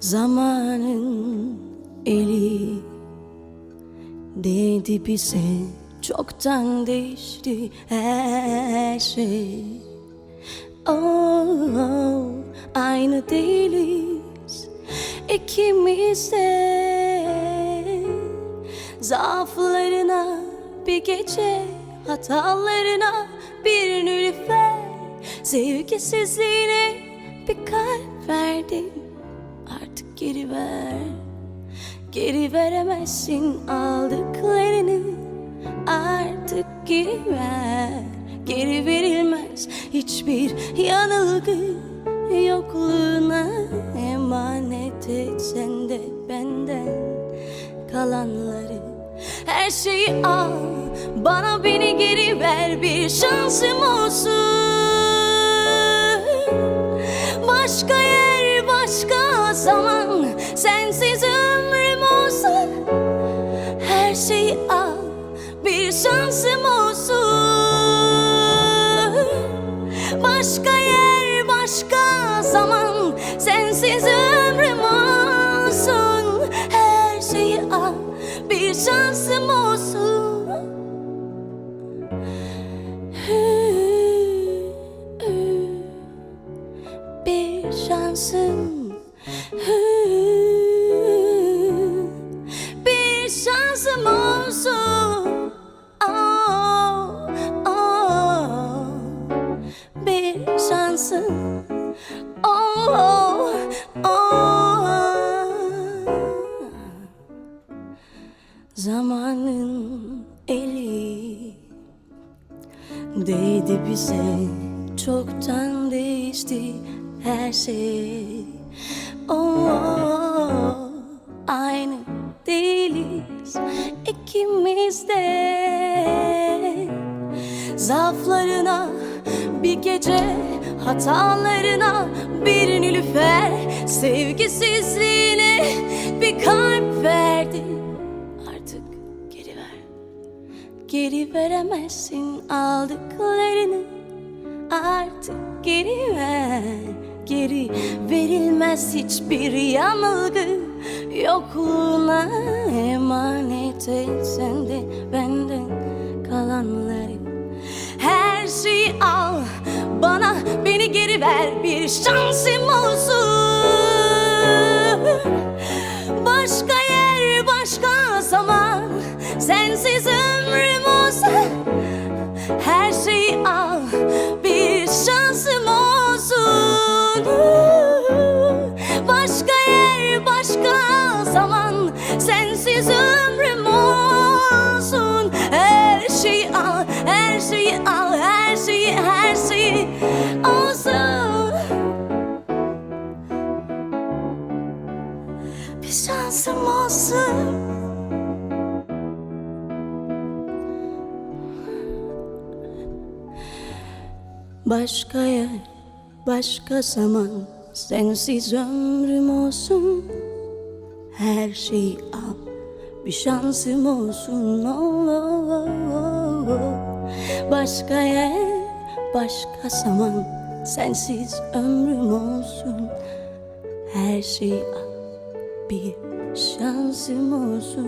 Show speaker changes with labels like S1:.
S1: Zamanın eli Değdi bize çoktan değişti her şey. Oh, oh, aynı değiliz ikimiz de. Zaaflarına bir gece hatalarına bir nülüfer Sevgisizliğine bir kalp verdim geri ver. Geri veremezsin aldıklarını. Artık geri ver. Geri verilmez hiçbir yanılgı. Yokluğuna emanet et sen de benden kalanları. Her şeyi al bana beni geri ver. Bir şansım olsun. Başka yer başka zaman sensiz ömrüm olsun Her şeyi al bir şansım olsun. Başka yer başka zaman sensiz ömrüm olsun. Her şeyi al bir şansım olsun. Bir şansım. bir oh, oh. zamanın eli Değdi bize. Çoktan değişti her şey. Oh, Aynı değiliz ikimiz de. Zaaflarına bir gece hatalarına bir nilüfer Sevgisizliğine bir kalp verdi. Artık geri ver Geri veremezsin aldıklarını. Artık geri ver Geri verilmez hiçbir yanılgı. Yokluğuna emanet et sen de benden kalanları. Her şeyi al bana geri ver Bir şansım olsun. Başka yer başka zaman Sensiz ömrüm olsa Her şeyi al Bir şansım olsun. Başka yer başka zaman Sensiz ömrüm olsun. Her şeyi al Her şeyi al Her şeyi her şeyi bir şansım olsun. Başka yer, başka zaman Sensiz ömrüm olsun. Her şeyi al Bir şansım olsun. Oh. Başka yer, başka zaman Sensiz ömrüm olsun. Her şeyi al 别相思莫送